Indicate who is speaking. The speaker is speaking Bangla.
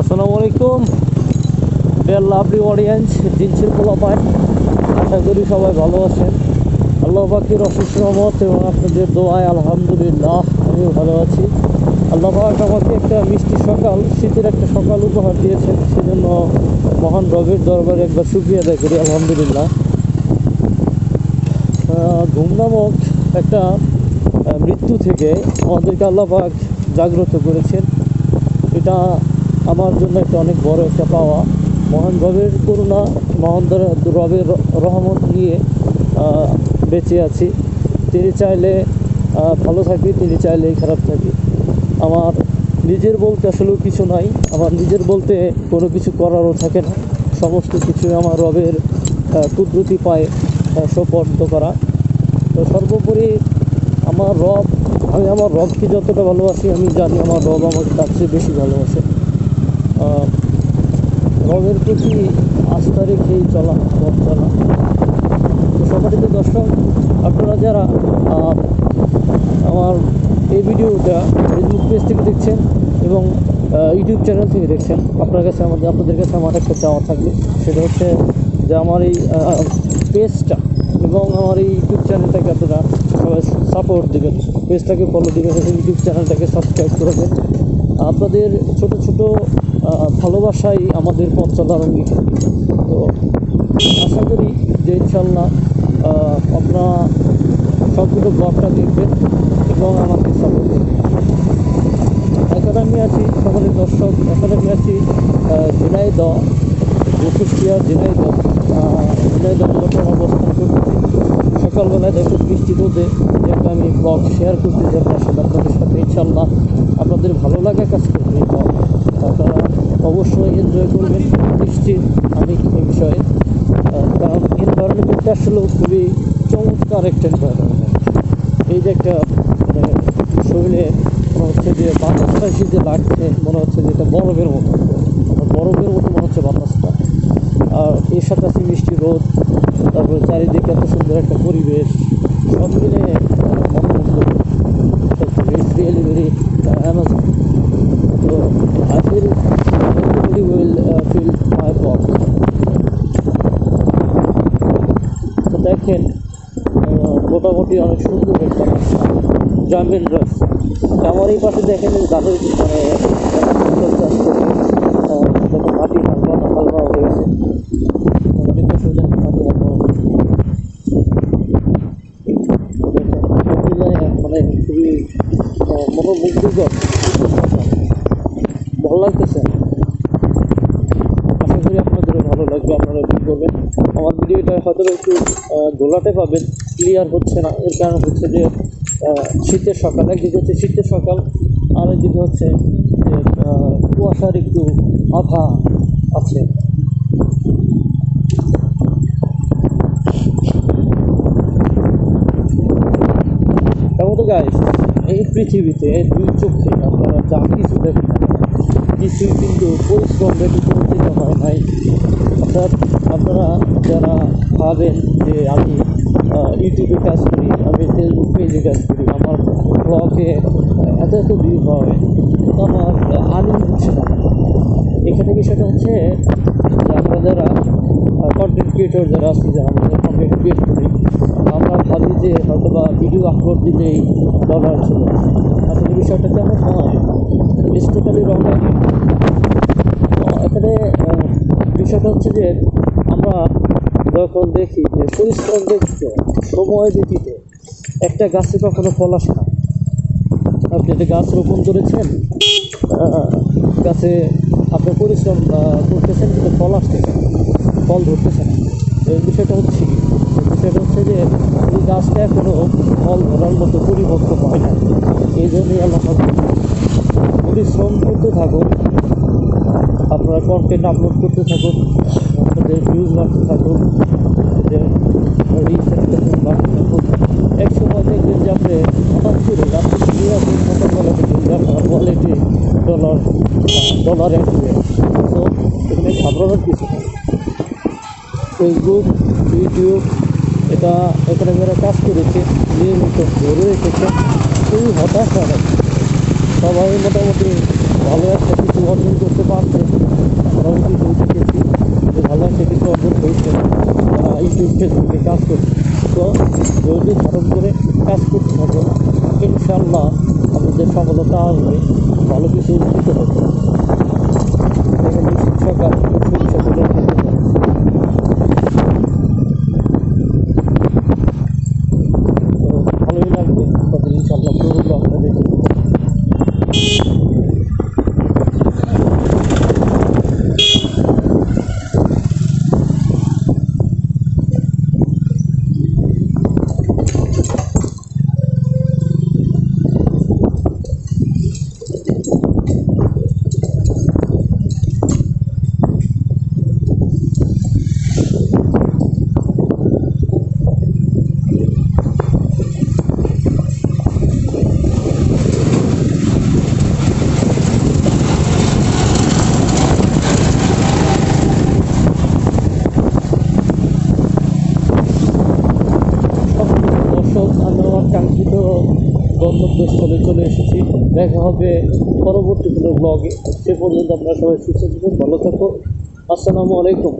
Speaker 1: আসসালামু আলাইকুম ডিয়ার লাভলি অডিয়েন্স পোলাপায় আশা করি সবাই ভালো আছেন। আল্লাহ পাখির অশেষ রহমত এবং আপনাদের দোয়ায় আলহামদুলিল্লাহ, আমিও ভালো আছি। আল্লাহ পাক আমাকে একটা মিষ্টি সকাল, শীতের একটা সকাল উপহার দিয়েছেন। সেজন্য মহান রবির দরবারে একবার শুক্রিয়া আদায় করি, আলহামদুলিল্লাহ। ঘুম নামক একটা মৃত্যু থেকে আমাদেরকে আল্লাহ পাক জাগ্রত করেছেন। এটা আমার জন্য একটা অনেক বড় একটা পাওয়া। মহান রবের করুণা, মহান রবের রহমত নিয়ে বেঁচে আছি। তিনি চাইলে ভালো থাকি তিনি চাইলে খারাপ থাকি আমার নিজের বলতে আসলেও কিছু নাই। আমার নিজের বলতে কোনো কিছু করারও থাকে না। সমস্ত কিছু আমার রবের কুদরতি পায়ে সোপর্দ করা। তো সর্বোপরি আমার রব, আমি আমার রবকে যতটা ভালোবাসি, আমি জানি আমার রব আমাকে তার চেয়ে বেশি ভালোবাসে। রবের প্রতি আস্থা রেখেই চলা, পথ চলা। তো সম্মানিত দর্শক, আপনারা যারা আমার এই ভিডিওটা ফেসবুক পেজ থেকে দেখছেন এবং ইউটিউব চ্যানেল থেকে দেখছেন, আপনার কাছে আমাদের আপনাদের কাছে আমার একটা চাওয়া থাকবে। সেটা হচ্ছে যে আমার এই পেজটা এবং আমার এই ইউটিউব চ্যানেলটাকে আপনারা সাপোর্ট দেবেন। পেজটাকে ফলো দেবেন ইউটিউব চ্যানেলটাকে সাবস্ক্রাইব করবেন। আপনাদের ছোট ছোট ভালোবাসাই আমাদের পথ চলার অঙ্গীকার তো আশা করি যে ইনশাল্লাহ আপনারা সবগুলো ব্লগটা দেখবেন এবং আমাকে সাপোর্ট করবেন। এখন আমি আছি সকলের দর্শক এখন আমি আছি কুষ্টিয়া ঝিনাইদহ আহ, ঝিনাইদহ বর্তমান অবস্থান করতেছি সকালবেলায় দেখুন বৃষ্টি রোদে যে একটা আমি ব্লগ শেয়ার করতেছি আপনার সাথে আপনাদের ইনশাল্লাহ আপনাদের ভালো লাগা কাজ করবে। এই ব্লগ অবশ্যই এনজয় করবেন নিশ্চিত আমি এই বিষয়ে। কারণ এনভায়রনমেন্টটা আসলে খুবই চমৎকার একটা এনভায়রনমেন্ট এই যে একটা মানে শরীরে মনে হচ্ছে যে বাতাসটা এসে যে লাগছে, মনে হচ্ছে যে এটা বরফের মতো। বরফের মতো মনে হচ্ছে বাতাসটা। আর এর সাথে আছে মিষ্টি রোদ, তারপরে চারিদিকে এত সুন্দর একটা পরিবেশ, সব মিলে মনোমুগ্ধ ইটস রিয়েলি ভেরি অ্যামাজিং তো I feel everybody will feel my blog তো দেখেন মোটামুটি অনেক সুন্দর একটা রাস্তা জামিন রাস্তা আমার এই পাশে দেখেন গাছের মানে মাটি হালকা হালকা হয়ে হয়ে দেখেন, মানে খুবই মনোমুগ্ধকর। ভালো লাগতেছে আশা করি আপনাদেরও ভালো লাগবে আপনারা কি করবেন আমার ভিডিওটা হয়তো একটু ঘোলাটে পাবেন ক্লিয়ার হচ্ছে না। এর কারণ হচ্ছে যে শীতের সকাল। একদিকে হচ্ছে শীতের সকাল, আর একদিকে হচ্ছে যে কুয়াশার একটু আভা আছে। গাইস এই পৃথিবীতে দুই চোখে আপনারা যা কিছু দেখেন, কিছুই কিন্তু পরিশ্রম ব্যতীত হয় নাই। অর্থাৎ আপনারা যারা ভাবেন যে আমি ইউটিউবে কাজ করি, আমি ফেসবুক পেজে কাজ করি, আমার ব্লগে এত এত ভিউ হয় আমার আর্নিং হচ্ছে না এখানে বিষয়টা হচ্ছে যে আমরা যারা কন্টেন্ট ক্রিয়েটর যারা আছি, যারা আমাদের কন্টেন্ট ক্রিয়েট করি, আমরা ভাবি যে হয়তো বা ভিডিও আপলোড দিলেই ডলার আসে। আসলে বিষয়টা কেমন হয় ইটস টোটালি রং এখানে বিষয়টা হচ্ছে যে আমরা যখন দেখি, যে পরিশ্রম ব্যতীত সময় ব্যতীত, একটা গাছে কখনো ফল আসে না। আপনি একটা গাছ রোপণ করেছেন গাছে আপনি পরিশ্রম করতেছেন কিন্তু ফল আসতেছে ফল ধরতেছে না। এই বিষয়টা হচ্ছে কি? বিষয়টা হচ্ছে যে এই গাছটা এখনও ফল ধরার মতো পরিপক্ক হয় না এই জন্যই আল্লাহ পরিশ্রম করতে থাকুন, আপনারা কন্টেন্ট আপলোড করতে থাকুন। আপনাদের ভিউজ বাড়তে থাকুন যে রিচ বাড়তে থাকুন এক সময় দেখবেন যে হঠাৎ করে রাত্রি আছেন সকালবেলা যে আপনার ওয়ালেটে ডলার ডলার হয়ে তো এখানে কিছু ফেসবুক ইউটিউব এটা এখানে যারা কাজ করেছে, নিয়মিত ধরে রেখেছে, খুবই হতাশ হয় সবাই মোটামুটি ভালো একটা কিছু অর্জন করতে পারছে। ভালো একটা কিছু অর্জন করছে ইউটিউব ফেসবুকে কাজ করছে। তো ধৈর্য ধারণ করে কাজ করতে হবে ইনশাল্লাহ আমাদের সফলতা আসবে। ভালো কিছু উন্নত হবে। সকাল শিক্ষক সকলের কাঙ্ক্ষিত গন্তব্যস্থলে চলে এসেছি। দেখা হবে পরবর্তী কোনো ব্লগে সে পর্যন্ত আপনারা সবাই সুস্থ থাকুন, ভালো থাকুন। আসসালামু আলাইকুম।